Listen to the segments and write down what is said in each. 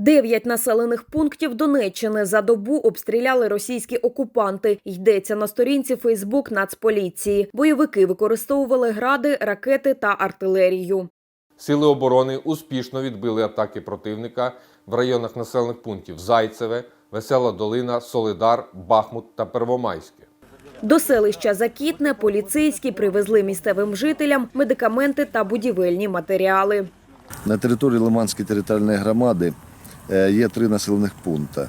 Дев'ять населених пунктів Донеччини за добу обстріляли російські окупанти. Йдеться на сторінці Фейсбук Нацполіції. Бойовики використовували гради, ракети та артилерію. Сили оборони успішно відбили атаки противника в районах населених пунктів Зайцеве, Весела Долина, Солидар, Бахмут та Первомайське. До селища Закітне поліцейські привезли місцевим жителям медикаменти та будівельні матеріали. На території Лиманської територіальної громади є три населених пункти,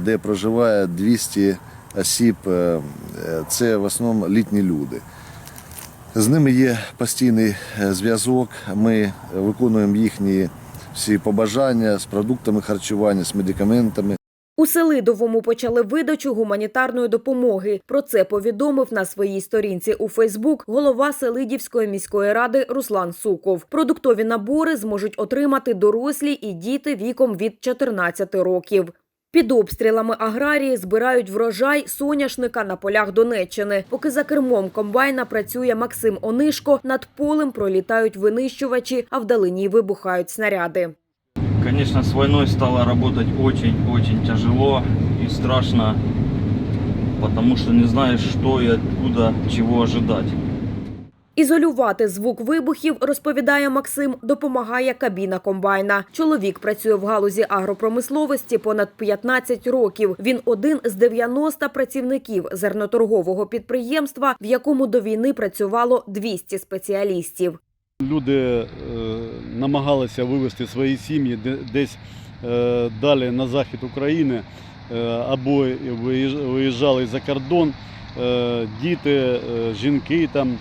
де проживає 200 осіб. е, е, Це в основному літні люди. З ними є постійний е, зв'язок. Ми виконуємо їхні всі побажання з продуктами харчування, з медикаментами. У Селидовому почали видачу гуманітарної допомоги. Про це повідомив на своїй сторінці у Фейсбук голова Селидівської міської ради Руслан Суков. Продуктові набори зможуть отримати дорослі і діти віком від 14 років. Під обстрілами аграрії збирають врожай соняшника на полях Донеччини. Поки за кермом комбайна працює Максим Онишко, над полем пролітають винищувачі, а вдалині вибухають снаряди. Конечно, с войной стало работать очень-очень тяжело и страшно, потому что не знаешь, что и откуда, чего ожидать. Ізолювати звук вибухів, розповідає Максим, допомагає кабіна комбайна. Чоловік працює в галузі агропромисловості понад 15 років. Він один з 90 працівників зерноторгового підприємства, в якому до війни працювало 200 спеціалістів. Люди е, намагалися вивезти свої сім'ї десь е, далі на захід України е, або виїж- виїжджали за кордон. Діти, жінки, там,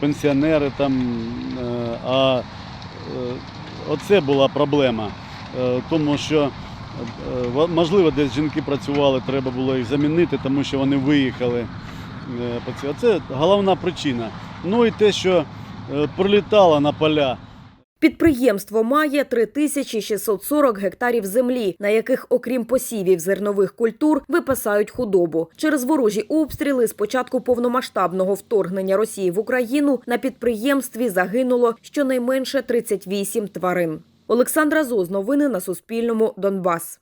пенсіонери. Там, а оце була проблема, тому що можливо десь жінки працювали, треба було їх замінити, тому що вони виїхали. Це головна причина. Ну і те, що е, прилітало на поля. Підприємство має 3640 гектарів землі, на яких, окрім посівів зернових культур, випасають худобу. Через ворожі обстріли з початку повномасштабного вторгнення Росії в Україну на підприємстві загинуло щонайменше 38 тварин. Олександра Зоз, новини на Суспільному, Донбас.